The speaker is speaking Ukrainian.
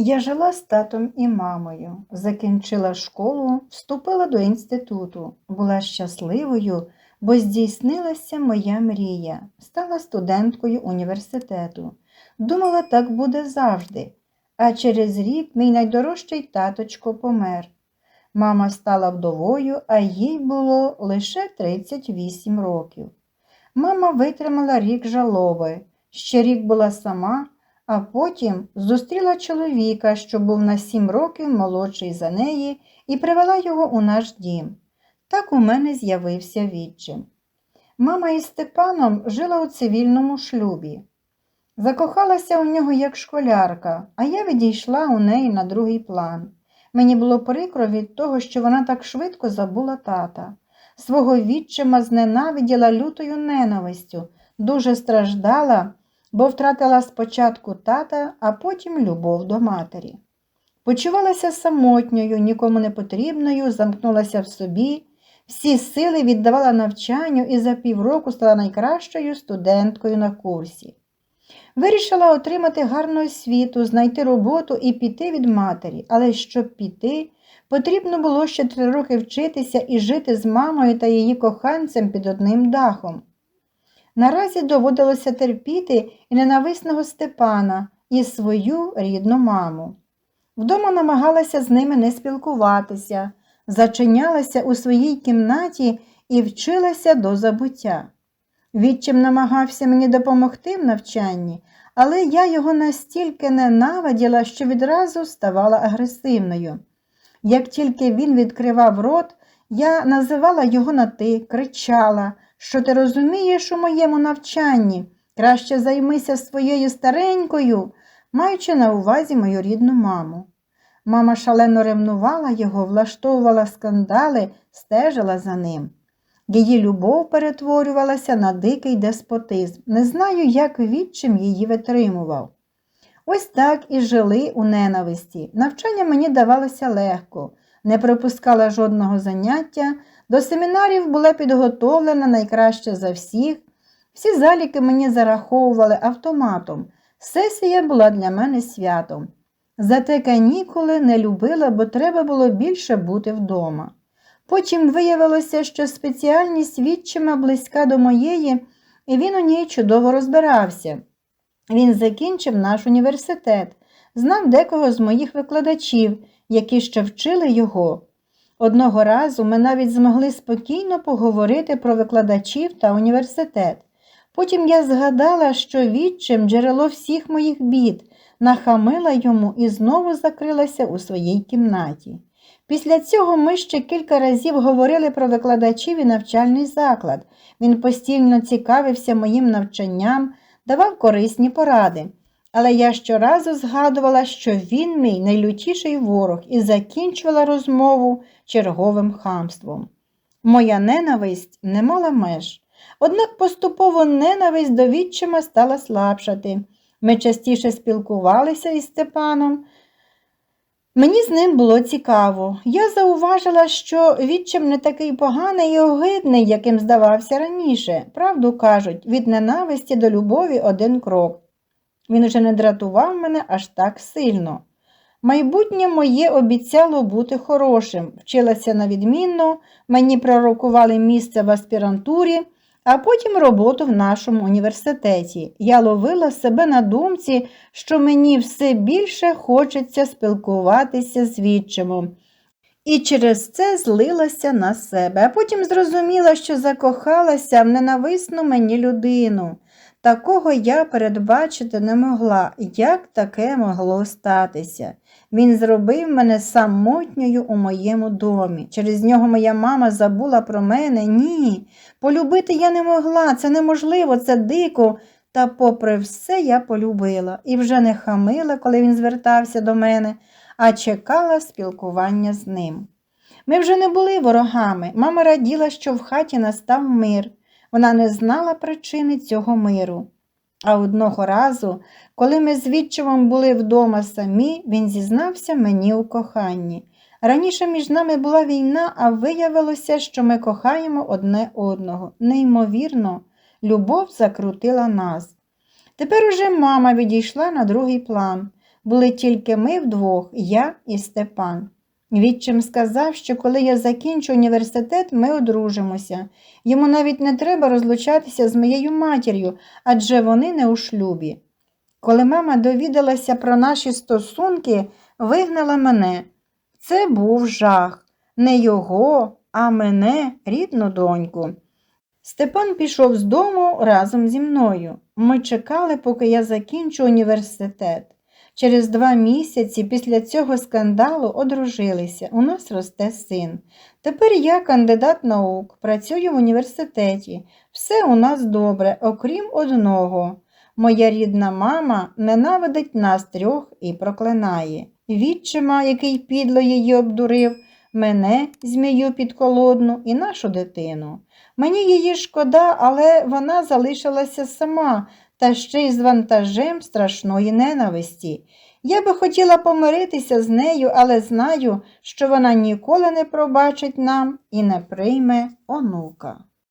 Я жила з татом і мамою, закінчила школу, вступила до інституту, була щасливою, бо здійснилася моя мрія, стала студенткою університету. Думала, так буде завжди. А через рік мій найдорожчий таточко помер. Мама стала вдовою, а їй було лише 38 років. Мама витримала рік жалоби, ще рік була сама, а потім зустріла чоловіка, що був на сім років молодший за неї, і привела його у наш дім. Так у мене з'явився відчим. Мама із Степаном жила у цивільному шлюбі. Закохалася у нього як школярка, а я відійшла у неї на другий план. Мені було прикро від того, що вона так швидко забула тата. Свого відчима зненавиділа лютою ненавистю, дуже страждала, бо втратила спочатку тата, а потім любов до матері. Почувалася самотньою, нікому не потрібною, замкнулася в собі, всі сили віддавала навчанню і за півроку стала найкращою студенткою на курсі. Вирішила отримати гарну освіту, знайти роботу і піти від матері, але щоб піти, потрібно було ще три роки вчитися і жити з мамою та її коханцем під одним дахом. Наразі доводилося терпіти і ненависного Степана, і свою рідну маму. Вдома намагалася з ними не спілкуватися, зачинялася у своїй кімнаті і вчилася до забуття. Відчим намагався мені допомогти в навчанні, але я його настільки ненавиділа, що відразу ставала агресивною. Як тільки він відкривав рот, я називала його на ти, кричала, що ти розумієш у моєму навчанні, краще займися своєю старенькою, маючи на увазі мою рідну маму. Мама шалено ревнувала його, влаштовувала скандали, стежила за ним. Її любов перетворювалася на дикий деспотизм. Не знаю, як відчим її витримував. Ось так і жили у ненависті. Навчання мені давалося легко, не пропускала жодного заняття, до семінарів була підготовлена найкраще за всіх. Всі заліки мені зараховували автоматом. Сесія була для мене святом. Зате канікули не любила, бо треба було більше бути вдома. Потім виявилося, що спеціальність відчима близька до моєї, і він у ній чудово розбирався. Він закінчив наш університет, знав декого з моїх викладачів, які ще вчили його. Одного разу ми навіть змогли спокійно поговорити про викладачів та університет. Потім я згадала, що відчим джерело всіх моїх бід, нахамила йому і знову закрилася у своїй кімнаті. Після цього ми ще кілька разів говорили про викладачів і навчальний заклад. Він постійно цікавився моїм навчанням, давав корисні поради. Але я щоразу згадувала, що він мій найлютіший ворог і закінчувала розмову черговим хамством. Моя ненависть не мала меж. Однак поступово ненависть до відчима стала слабшати. Ми частіше спілкувалися із Степаном. Мені з ним було цікаво. Я зауважила, що відчим не такий поганий і огидний, яким здавався раніше. Правду кажуть, від ненависті до любові один крок. Він уже не дратував мене аж так сильно. Майбутнє моє обіцяло бути хорошим, вчилася на відмінно, мені пророкували місце в аспірантурі, а потім роботу в нашому університеті. Я ловила себе на думці, що мені все більше хочеться спілкуватися з відчимом. І через це злилася на себе, а потім зрозуміла, що закохалася в ненависну мені людину. Такого я передбачити не могла, як таке могло статися. Він зробив мене самотньою у моєму домі. Через нього моя мама забула про мене. Ні. Полюбити я не могла, це неможливо, це дико. Та, попри все, я полюбила і вже не хамила, коли він звертався до мене, а чекала спілкування з ним. Ми вже не були ворогами. Мама раділа, що в хаті настав мир. Вона не знала причини цього миру. А одного разу, коли ми з відчимом були вдома самі, він зізнався мені у коханні. Раніше між нами була війна, а виявилося, що ми кохаємо одне одного. Неймовірно, любов закрутила нас. Тепер уже мама відійшла на другий план. Були тільки ми вдвох, я і Степан. Відчим сказав, що коли я закінчу університет, ми одружимося. Йому навіть не треба розлучатися з моєю матір'ю, адже вони не у шлюбі. Коли мама довідалася про наші стосунки, вигнала мене. Це був жах. Не його, а мене, рідну доньку. Степан пішов з дому разом зі мною. Ми чекали, поки я закінчу університет. Через два місяці після цього скандалу одружилися. У нас росте син. Тепер я кандидат наук, працюю в університеті. Все у нас добре, окрім одного. Моя рідна мама ненавидить нас трьох і проклинає. Відчима, який підло її обдурив, мене, змію підколодну, і нашу дитину. Мені її шкода, але вона залишилася сама, та ще й з вантажем страшної ненависті. Я би хотіла помиритися з нею, але знаю, що вона ніколи не пробачить нам і не прийме онука.